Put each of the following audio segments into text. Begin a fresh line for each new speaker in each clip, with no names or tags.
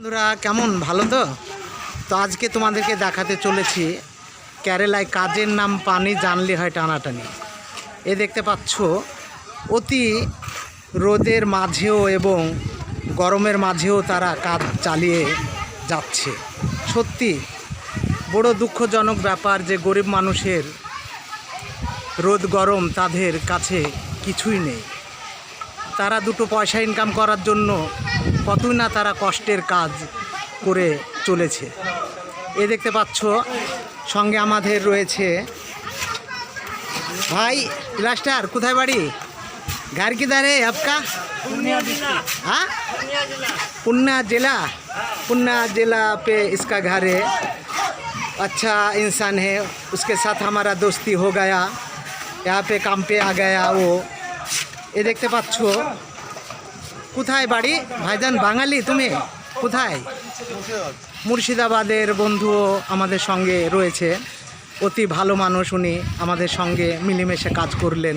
বন্ধুরা, কেমন? ভালো তো? তো আজকে তোমাদেরকে দেখাতে চলেছি কেরালায় কাজের নাম পানি জানলে হয় টানাটানি। এ দেখতে পাচ্ছ, অতি রোদের মাঝেও এবং গরমের মাঝেও তারা কাজ চালিয়ে যাচ্ছে। সত্যি, বড় দুঃখজনক ব্যাপার যে গরিব মানুষের রোদ গরম তাদের কাছে কিছুই নেই। তারা দুটো পয়সা ইনকাম করার জন্য কতই না তারা কষ্টের কাজ করে চলেছে এ দেখতে পাচ্ছ সঙ্গে আমাদের রয়েছে ভাই লাস্টার কোথায় বাড়ি घर किधर है आपका हाँ पुन्ना जिला पुन्ना जिला पे इसका घर है अच्छा इंसान है उसके साथ हमारा दोस्ती हो गया यहाँ पे काम पे आ गया वो এ দেখতে পাচ্ছ কোথায় বাড়ি? ভাইজান বাঙালি, তুমি? কোথায়? মুর্শিদাবাদের বন্ধুও আমাদের সঙ্গে রয়েছে। অতি ভালো মানুষ উনি আমাদের সঙ্গে মিলেমিশে কাজ করলেন।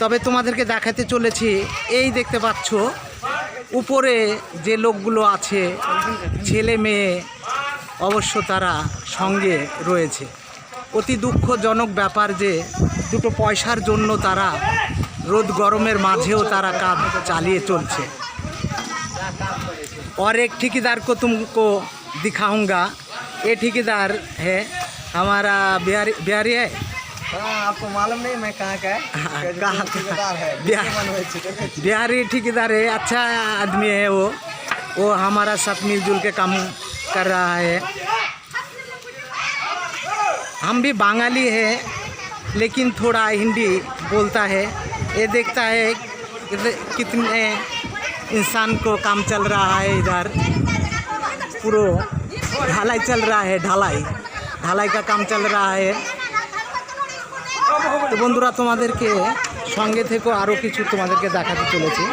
তবে তোমাদেরকে দেখাতে চলেছি, এই দেখতে পাচ্ছ, উপরে যে লোকগুলো আছে, ছেলে মেয়ে, অবশ্য তারা সঙ্গে রয়েছে। অতি দুঃখজনক ব্যাপার যে দুটো পয়সার জন্য তারা রোদ গরমের মাঝেও তারা কাজ চালিয়ে চলছে और एक ठेकेदार को तुमको दिखाऊंगा ये ठेकेदार है हमारा बिहारी बिहारी है
हाँ आपको मालूम नहीं मैं कहाँ का है
हाँ,
क्या जो
कहाँ का?
ठेकेदार है
बिहार-
बिहार मनोज ठेकेदार।
बिहारी ठेकेदार है अच्छा आदमी है वो वो हमारा साथ मिलजुल के काम कर रहा है हम भी बांगाली है लेकिन थोड़ा हिंदी बोलता है ये देखता है कित- कितने इंसान को काम चल रहा है इधर पूरा ढलाई चल रहा है ढलाई ढलाई का काम चल रहा है তো বন্ধুরা তোমাদেরকে সঙ্গে থেকেও আরও কিছু তোমাদেরকে দেখাতে চলেছি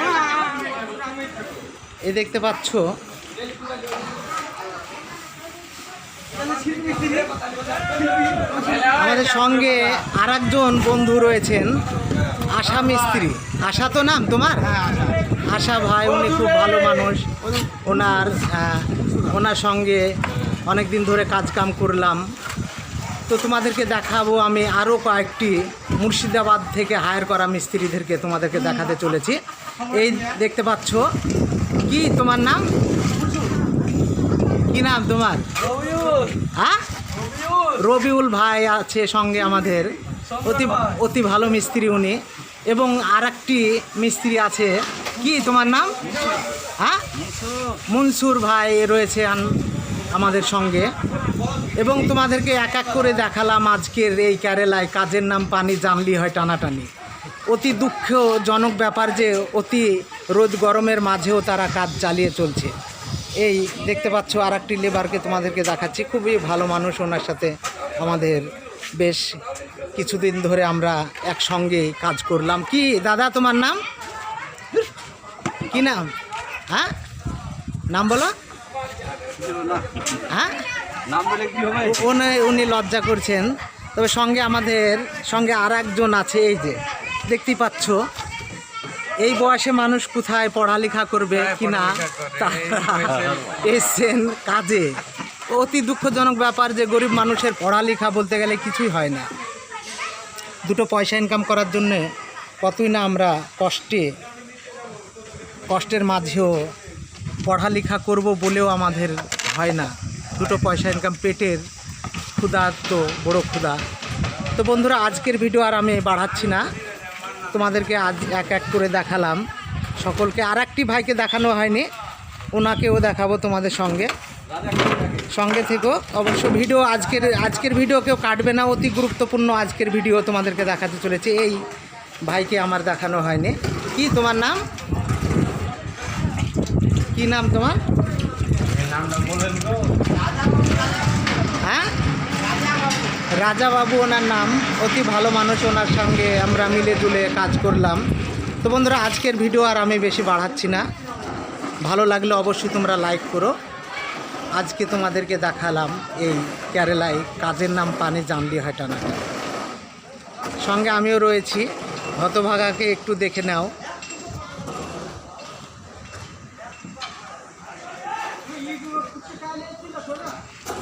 এ দেখতে পাচ্ছ আমাদের সঙ্গে আর একজন বন্ধু রয়েছেন আশা মিস্ত্রি। আশা তো নাম তোমার? আশা ভাই উনি খুব ভালো মানুষ। ওনার ওনার সঙ্গে অনেক দিন ধরে কাজ কাম করলাম। তো তোমাদেরকে দেখাবো আমি আরও কয়েকটি মুর্শিদাবাদ থেকে হায়ার করা মিস্ত্রিদেরকে তোমাদেরকে দেখাতে চলেছি। এই দেখতে পাচ্ছ কি তোমার নাম? কি নাম তোমার? হ্যাঁ? রবিউল ভাই আছে সঙ্গে আমাদের। অতি অতি ভালো মিস্ত্রি উনি। এবং আর একটি মিস্ত্রি আছে। কি তোমার নাম? হ্যাঁ? মনসুর ভাই রয়েছে আমাদের সঙ্গে। এবং তোমাদেরকে এক এক করে দেখালাম আজকের এই কেরালায়। কাজের নাম পানি জানলি হয় টানাটানি। অতি দুঃখজনক ব্যাপার যে অতি রোদ গরমের মাঝেও তারা কাজ চালিয়ে চলছে। এই দেখতে পাচ্ছ আর একটি লেবারকে তোমাদেরকে দেখাচ্ছি। খুবই ভালো মানুষ ওনার সাথে আমাদের বেশ কিছুদিন ধরে আমরা একসঙ্গেই কাজ করলাম। কি দাদা তোমার নাম? কি নাম? হ্যাঁ? নাম বলো। হ্যাঁ? উনি উনি লজ্জা করছেন। তবে সঙ্গে আমাদের সঙ্গে আর একজন আছে এই যে দেখতেই পাচ্ছ। এই বয়সে মানুষ কোথায় পড়ালেখা করবে কি না এসছেন কাজে। অতি দুঃখজনক ব্যাপার যে গরিব মানুষের পড়ালেখা বলতে গেলে কিছুই হয় না। দুটো পয়সা ইনকাম করার জন্যে কতই না আমরা কষ্টে, কষ্টের মাঝেও পড়ালেখা করব বলেও আমাদের হয় না। দুটো পয়সা ইনকাম পেটের ক্ষুধা তো বড় ক্ষুদা তো বন্ধুরা, আজকের ভিডিও আর আমি বাড়াচ্ছি না। তোমাদেরকে আজ এক এক করে দেখালাম। সকলকে আর ভাইকে দেখানো হয়নি, ওনাকেও দেখাবো তোমাদের সঙ্গে। সঙ্গে থেকো। অবশ্য ভিডিও আজকের আজকের ভিডিও কেউ কাটবে না, অতি গুরুত্বপূর্ণ আজকের ভিডিও তোমাদেরকে দেখাতে চলেছে। এই ভাইকে আমার দেখানো হয়নি। কি তোমার নাম? কি নাম তোমার? হ্যাঁ? রাজা বাবু ওনার নাম। অতি ভালো মানুষ ওনার সঙ্গে আমরা মিলে জুলে কাজ করলাম। তো বন্ধুরা, আজকের ভিডিও আর আমি বেশি বাড়াচ্ছি না। ভালো লাগলে অবশ্যই তোমরা লাইক করো। আজকে তোমাদেরকে দেখালাম এই কেরালায় কাজের নাম পানি জানলি হাটানা সঙ্গে আমিও রয়েছি। হতভাগাকে একটু দেখে নাও।